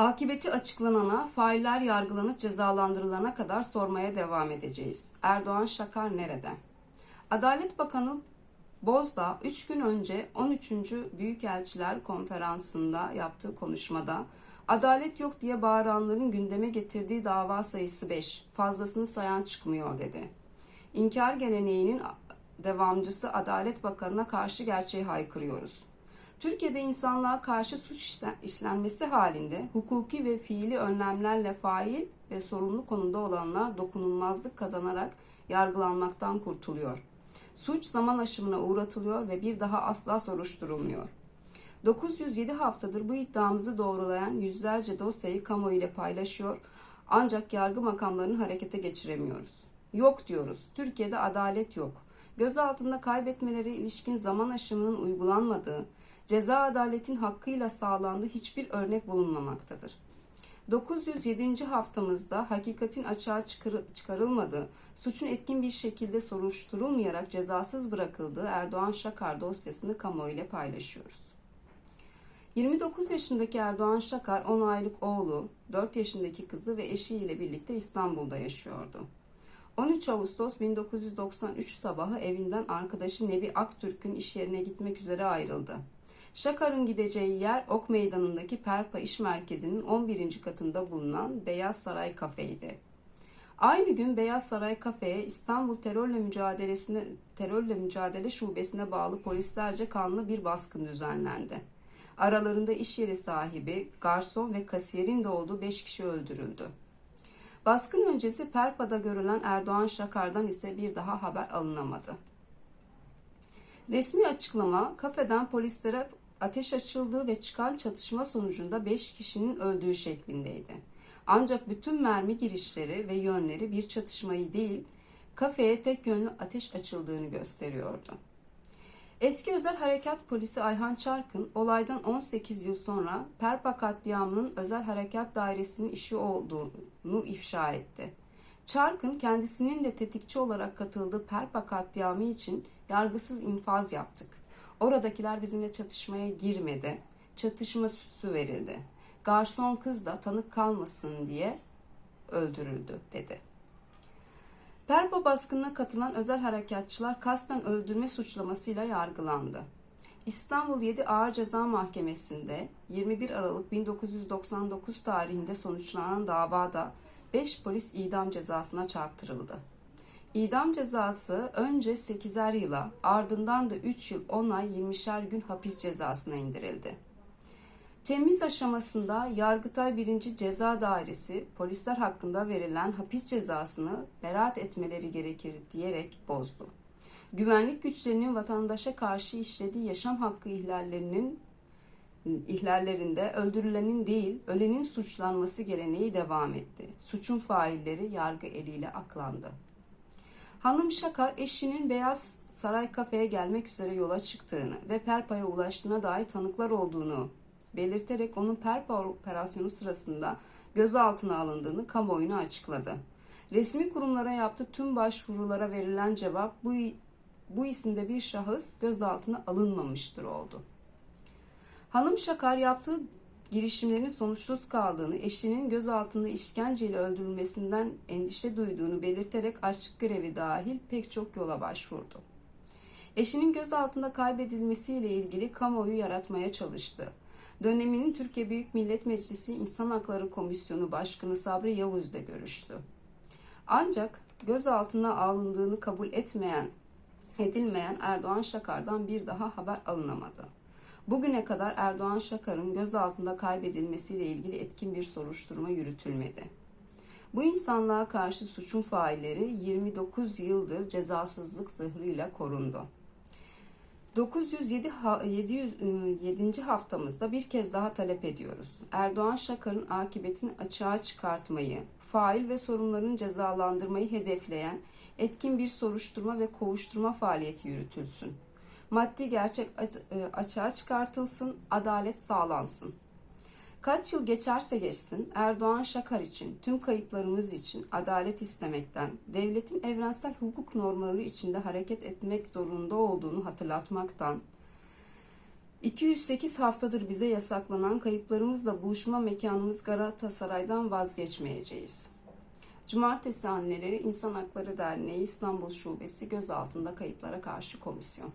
Akıbeti açıklanana, failler yargılanıp cezalandırılana kadar sormaya devam edeceğiz. Erdoğan Şakar nerede? Adalet Bakanı Bozdağ 3 gün önce 13. Büyükelçiler Konferansı'nda yaptığı konuşmada adalet yok diye bağıranların gündeme getirdiği dava sayısı 5, fazlasını sayan çıkmıyor dedi. İnkar geleneğinin devamcısı Adalet Bakanı'na karşı gerçeği haykırıyoruz. Türkiye'de insanlığa karşı suç işlenmesi halinde hukuki ve fiili önlemlerle fail ve sorumlu konumda olanlar dokunulmazlık kazanarak yargılanmaktan kurtuluyor. Suç zaman aşımına uğratılıyor ve bir daha asla soruşturulmuyor. 907 haftadır bu iddiamızı doğrulayan yüzlerce dosyayı kamuoyu ile paylaşıyor ancak yargı makamlarını harekete geçiremiyoruz. Yok diyoruz. Türkiye'de adalet yok. Gözaltında kaybetmeleri ilişkin zaman aşımının uygulanmadığı, ceza adaletin hakkıyla sağlandığı hiçbir örnek bulunmamaktadır. 907. haftamızda hakikatin açığa çıkarılmadığı, suçun etkin bir şekilde soruşturulmayarak cezasız bırakıldığı Erdoğan Şakar dosyasını kamuoyuyla paylaşıyoruz. 29 yaşındaki Erdoğan Şakar 10 aylık oğlu, 4 yaşındaki kızı ve eşiyle birlikte İstanbul'da yaşıyordu. 13 Ağustos 1993 sabahı evinden arkadaşı Nebi Aktürk'ün iş yerine gitmek üzere ayrıldı. Şakar'ın gideceği yer Ok Meydanı'ndaki Perpa İş Merkezi'nin 11. katında bulunan Beyaz Saray Kafe'ydi. Aynı gün Beyaz Saray Kafe'ye İstanbul Terörle Mücadelesine Terörle Mücadele Şubesine bağlı polislerce kanlı bir baskın düzenlendi. Aralarında iş yeri sahibi, garson ve kasiyerin de olduğu 5 kişi öldürüldü. Baskın öncesi Perpa'da görülen Erdoğan Şakar'dan ise bir daha haber alınamadı. Resmi açıklama kafeden polislere ateş açıldığı ve çıkan çatışma sonucunda 5 kişinin öldüğü şeklindeydi. Ancak bütün mermi girişleri ve yönleri bir çatışmayı değil, kafeye tek yönlü ateş açıldığını gösteriyordu. Eski özel harekat polisi Ayhan Çarkın olaydan 18 yıl sonra Perpa katliamının özel harekat dairesinin işi olduğunu ifşa etti. Çarkın kendisinin de tetikçi olarak katıldığı Perpa katliamı için yargısız infaz yaptık. Oradakiler bizimle çatışmaya girmedi. Çatışma süsü verildi. Garson kız da tanık kalmasın diye öldürüldü dedi. Perpa baskınına katılan özel harekatçılar kasten öldürme suçlamasıyla yargılandı. İstanbul 7 Ağır Ceza Mahkemesi'nde 21 Aralık 1999 tarihinde sonuçlanan davada 5 polis idam cezasına çarptırıldı. İdam cezası önce 8'er yıla ardından da 3 yıl 10 ay 20'şer gün hapis cezasına indirildi. Temiz aşamasında Yargıtay 1. Ceza Dairesi polisler hakkında verilen hapis cezasını beraat etmeleri gerekir diyerek bozdu. Güvenlik güçlerinin vatandaşa karşı işlediği yaşam hakkı ihlallerinin ihlallerinde öldürülenin değil, ölenin suçlanması geleneği devam etti. Suçun failleri yargı eliyle aklandı. Hanım Şaka eşinin Beyaz Saray kafeye gelmek üzere yola çıktığını ve Perpa'ya ulaştığına dair tanıklar olduğunu belirterek onun Perpa operasyonu sırasında gözaltına alındığını kamuoyuna açıkladı. Resmi kurumlara yaptığı tüm başvurulara verilen cevap bu, bu isimde bir şahıs gözaltına alınmamıştır oldu. Hanım Şakar yaptığı girişimlerin sonuçsuz kaldığını, eşinin gözaltında işkenceyle öldürülmesinden endişe duyduğunu belirterek açlık grevi dahil pek çok yola başvurdu. Eşinin gözaltında kaybedilmesiyle ilgili kamuoyu yaratmaya çalıştı. Döneminin Türkiye Büyük Millet Meclisi İnsan Hakları Komisyonu Başkanı Sabri Yavuz ile görüştü. Ancak gözaltına alındığını kabul etmeyen, edilmeyen Erdoğan Şakar'dan bir daha haber alınamadı. Bugüne kadar Erdoğan Şakar'ın gözaltında kaybedilmesiyle ilgili etkin bir soruşturma yürütülmedi. Bu insanlığa karşı suçun failleri 29 yıldır cezasızlık zırhıyla korundu. 907 707. haftamızda bir kez daha talep ediyoruz. Erdoğan Şakar'ın akıbetini açığa çıkartmayı, fail ve sorunların cezalandırmayı hedefleyen etkin bir soruşturma ve kovuşturma faaliyeti yürütülsün. Maddi gerçek e, açığa çıkartılsın, adalet sağlansın. Kaç yıl geçerse geçsin Erdoğan Şakar için, tüm kayıplarımız için adalet istemekten, devletin evrensel hukuk normları içinde hareket etmek zorunda olduğunu hatırlatmaktan, 208 haftadır bize yasaklanan kayıplarımızla buluşma mekanımız Galatasaray'dan vazgeçmeyeceğiz. Cumartesi Anneleri İnsan Hakları Derneği İstanbul Şubesi gözaltında kayıplara karşı komisyon.